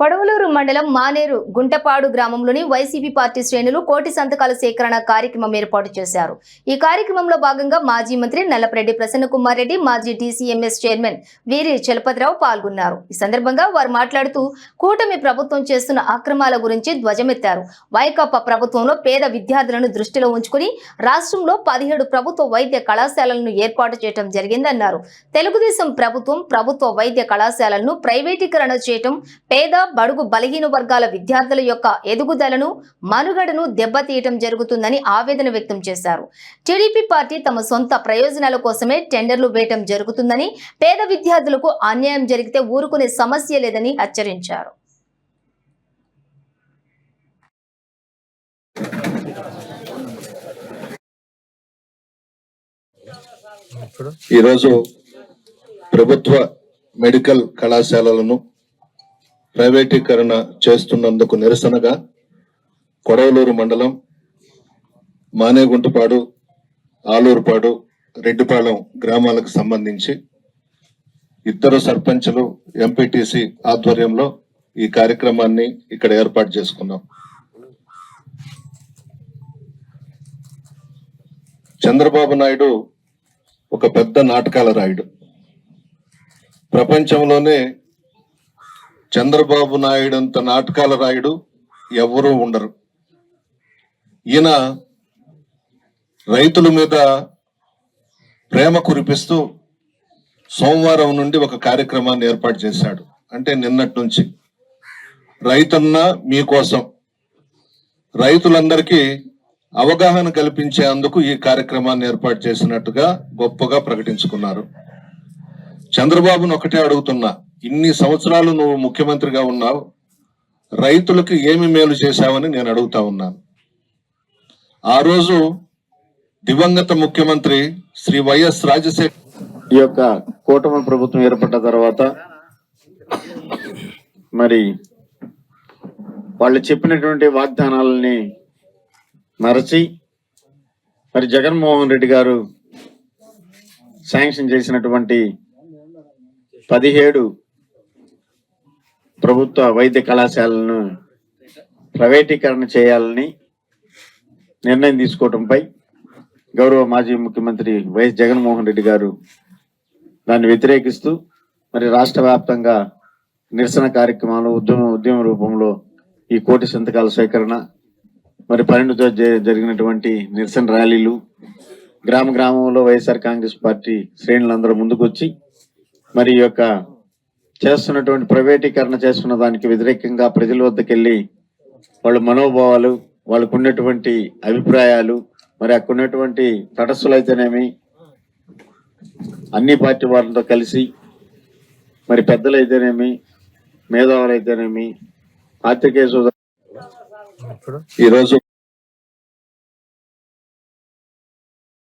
కొడవలూరు మండలం మానేరు గుంటపాడు గ్రామంలోని YCP party శ్రేణులు కోటి సంతకాల సేకరణ కార్యక్రమం ఏర్పాటు చేశారు. ఈ కార్యక్రమంలో భాగంగా మాజీ మంత్రి నల్లపరెడ్డి ప్రసన్నకుమార్ రెడ్డి మాజీ డీసీఎంఎస్ చైర్మన్ వీరి చలపతిరావు పాల్గొన్నారు. ఈ సందర్భంగా వారు మాట్లాడుతూ కూటమి ప్రభుత్వం చేస్తున్న అక్రమాల గురించి ధ్వజమెత్తారు. వైకాపా ప్రభుత్వంలో పేద విద్యార్థులను దృష్టిలో ఉంచుకుని రాష్ట్రంలో పదిహేడు ప్రభుత్వ వైద్య కళాశాలలను ఏర్పాటు చేయడం జరిగిందన్నారు. తెలుగుదేశం ప్రభుత్వం ప్రభుత్వ వైద్య కళాశాలలను ప్రైవేటీకరణ చేయటం పేద బడుగు బలహీన వర్గాల విద్యార్థుల యొక్క ఎదుగుదలను మనుగడను దెబ్బతీయటం జరుగుతుందని ఆవేదన వ్యక్తం చేశారు. టీడీపీ పార్టీ తమ సొంత ప్రయోజనాల కోసమే టెండర్లు వేయటం జరుగుతుందని పేద విద్యార్థులకు అన్యాయం జరిగితే ఊరుకునే సమస్య లేదని హెచ్చరించారు. ఈరోజు ప్రభుత్వ మెడికల్ కళాశాలలను ప్రైవేటీకరణ చేస్తున్నందుకు నిరసనగా కొడవలూరు మండలం మానేగుంటపాడు ఆలూరుపాడు రెడ్డిపాలెం గ్రామాలకు సంబంధించి ఇద్దరు సర్పంచులు ఎంపీటీసీ ఆధ్వర్యంలో ఈ కార్యక్రమాన్ని ఇక్కడ ఏర్పాటు చేసుకున్నాం. చంద్రబాబు నాయుడు ఒక పెద్ద నాటకాల రాయుడు. ప్రపంచంలోనే చంద్రబాబు నాయుడు అంత నాటకాల రాయుడు ఎవరూ ఉండరు. ఈయన రైతుల మీద ప్రేమ కురిపిస్తూ సోమవారం నుండి ఒక కార్యక్రమాన్ని ఏర్పాటు చేశాడు. అంటే నిన్నటి నుంచి. రైతన్న మీకోసం. రైతులందరికీ అవగాహన కల్పించేందుకు ఈ కార్యక్రమాన్ని ఏర్పాటు చేసినట్టుగా గొప్పగా ప్రకటించుకున్నారు. చంద్రబాబును ఒకటే అడుగుతున్నా. ఇన్ని సంవత్సరాలు నువ్వు ముఖ్యమంత్రిగా ఉన్నావు రైతులకు ఏమి మేలు చేశావని నేను అడుగుతా ఉన్నాను. ఆ రోజు దివంగత ముఖ్యమంత్రి శ్రీ వైఎస్ రాజశేఖర్ ఈ యొక్క కూటమి ప్రభుత్వం ఏర్పడ్డ తర్వాత మరి వాళ్ళు చెప్పినటువంటి వాగ్దానాలని మరచి మరి జగన్మోహన్ రెడ్డి గారు శాంక్షన్ చేసినటువంటి పదిహేడు ప్రభుత్వ వైద్య కళాశాలను ప్రైవేటీకరణ చేయాలని నిర్ణయం తీసుకోవడంపై గౌరవ మాజీ ముఖ్యమంత్రి వైఎస్ జగన్మోహన్ రెడ్డి గారు దాన్ని వ్యతిరేకిస్తూ మరి రాష్ట్ర వ్యాప్తంగా నిరసన కార్యక్రమాలు ఉద్యమ ఉద్యమ రూపంలో ఈ కోటి సంతకాల సేకరణ మరి పన్నెండుతో జ- జరిగినటువంటి నిరసన ర్యాలీలు గ్రామ గ్రామంలో వైఎస్ఆర్ కాంగ్రెస్ పార్టీ శ్రేణులందరూ ముందుకొచ్చి మరి ఈ యొక్క చేస్తున్నటువంటి ప్రైవేటీకరణ చేస్తున్న దానికి వ్యతిరేకంగా ప్రజల వద్దకు వెళ్ళి వాళ్ళ మనోభావాలు వాళ్ళకు ఉన్నటువంటి అభిప్రాయాలు మరి అక్కడ ఉన్నటువంటి తటస్సులు అయితేనేమి అన్ని పార్టీ వారితో కలిసి మరి పెద్దలు అయితేనేమి మేధావులు అయితేనేమి పాత్రికేయ సోదరు ఈరోజు